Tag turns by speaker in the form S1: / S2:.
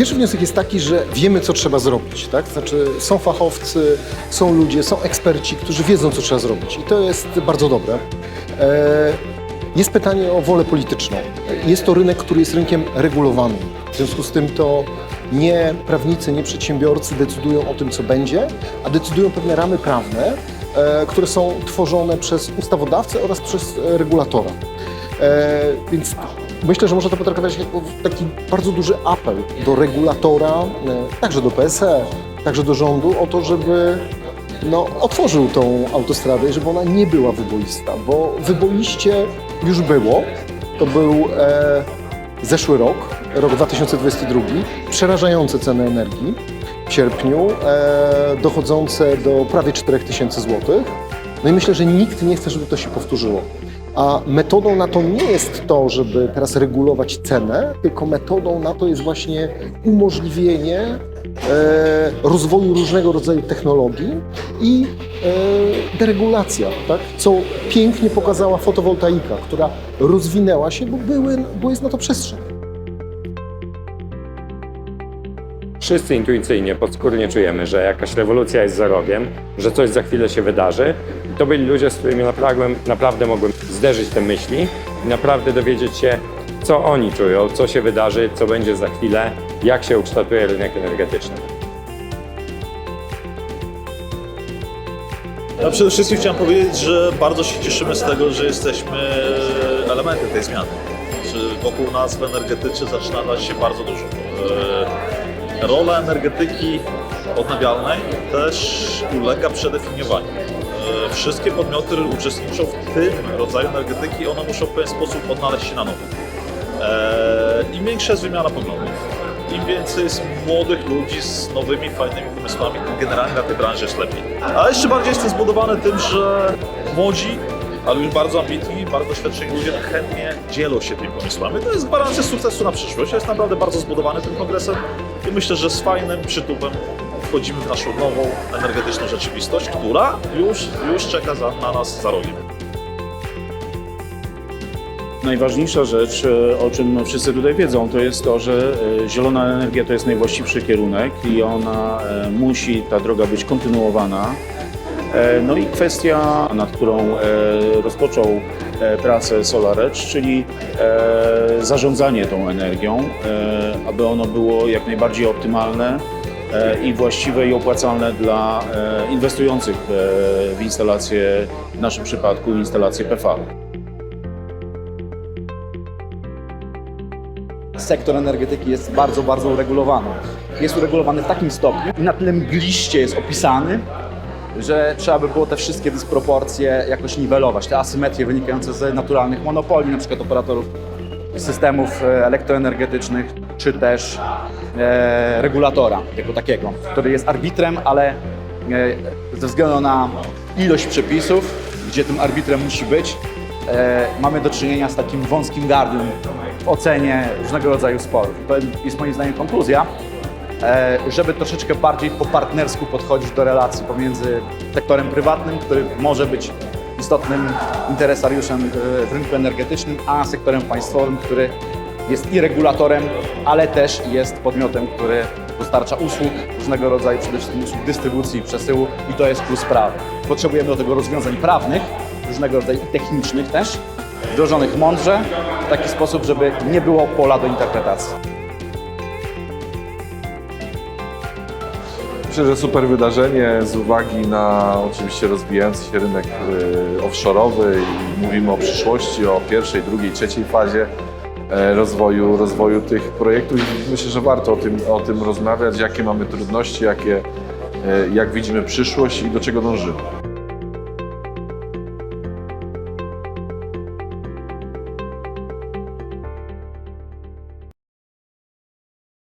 S1: Pierwszy wniosek jest taki, że wiemy, co trzeba zrobić. Tak? Znaczy, są fachowcy, są ludzie, są eksperci, którzy wiedzą, co trzeba zrobić. I to jest bardzo dobre. E, Jest pytanie o wolę polityczną. Jest to rynek, który jest rynkiem regulowanym. W związku z tym to nie prawnicy, nie przedsiębiorcy decydują o tym, co będzie, a decydują pewne ramy prawne, e, które są tworzone przez ustawodawcę oraz przez regulatora. E, Więc myślę, że można to potraktować jako taki bardzo duży apel do regulatora, e, także do PSE, także do rządu o to, żeby no, otworzył tą autostradę i żeby ona nie była wyboista, bo wyboiście już było. To był e, zeszły rok, rok 2022, przerażające ceny energii w sierpniu, e, dochodzące do prawie 4000 zł. No i myślę, że nikt nie chce, żeby to się powtórzyło. A metodą na to nie jest to, żeby teraz regulować cenę, tylko metodą na to jest właśnie umożliwienie e, rozwoju różnego rodzaju technologii i e, deregulacja, tak? co pięknie pokazała fotowoltaika, która rozwinęła się, bo, były, bo jest na to przestrzeń.
S2: Wszyscy intuicyjnie, podskórnie czujemy, że jakaś rewolucja jest za rogiem, że coś za chwilę się wydarzy. I to byli ludzie, z którymi naprawdę, naprawdę mogłem zderzyć te myśli i naprawdę dowiedzieć się, co oni czują, co się wydarzy, co będzie za chwilę, jak się ukształtuje rynek energetyczny.
S3: Ja przede wszystkim chciałem powiedzieć, że bardzo się cieszymy z tego, że jesteśmy elementem tej zmiany. Wokół nas w energetyce zaczyna dać się bardzo dużo. Rola energetyki odnawialnej też ulega przedefiniowaniu. E, Wszystkie podmioty, które uczestniczą w tym rodzaju energetyki, one muszą w pewien sposób odnaleźć się na nowo. E, Im większa jest wymiana poglądów, im więcej jest młodych ludzi z nowymi, fajnymi pomysłami, generalnie na tej branży jest lepiej. A jeszcze bardziej jestem zbudowany tym, że młodzi, ale już bardzo ambitni, bardzo doświadczeni ludzie chętnie dzielą się tymi pomysłami. To jest gwarancja sukcesu na przyszłość. Ja jestem naprawdę bardzo zbudowany tym kongresem i myślę, że z fajnym przytupem wchodzimy w naszą nową energetyczną rzeczywistość, która już, już czeka za, na nas za rogiem.
S4: Najważniejsza rzecz, e, o czym no wszyscy tutaj wiedzą, to jest to, że e, zielona energia to jest najwłaściwszy kierunek i ona e, musi, ta droga być kontynuowana. No i kwestia, nad którą rozpoczął pracę SolarEdge, czyli e, zarządzanie tą energią, e, aby ono było jak najbardziej optymalne e, i właściwe i opłacalne dla e, inwestujących e, w instalacje, w naszym przypadku instalacje PV.
S5: sektor energetyki jest bardzo, bardzo uregulowany. Jest uregulowany w takim stopniu i na tyle mgliście jest opisany, że trzeba by było te wszystkie dysproporcje jakoś niwelować, te asymetrie wynikające z naturalnych monopoli, na przykład operatorów systemów e, elektroenergetycznych, czy też e, regulatora jako takiego, który jest arbitrem, ale e, ze względu na ilość przepisów, gdzie tym arbitrem musi być, e, mamy do czynienia z takim wąskim gardłem w ocenie różnego rodzaju sporów. To jest moim zdaniem konkluzja, żeby troszeczkę bardziej po partnersku podchodzić do relacji pomiędzy sektorem prywatnym, który może być istotnym interesariuszem e, w rynku energetycznym, a sektorem państwowym, który jest i regulatorem, ale też jest podmiotem, który dostarcza usług różnego rodzaju, przede wszystkim usług dystrybucji i przesyłu i to jest plus prawa. Potrzebujemy do tego rozwiązań prawnych, różnego rodzaju i technicznych też, wdrożonych mądrze, w taki sposób, żeby nie było pola do interpretacji.
S6: Myślę, że super wydarzenie z uwagi na oczywiście rozwijający się rynek y, offshore'owy i mówimy o przyszłości, o pierwszej, drugiej, trzeciej fazie e, rozwoju, rozwoju tych projektów myślę, że warto o tym, o tym rozmawiać, jakie mamy trudności, jakie, e, jak widzimy przyszłość i do czego dążymy.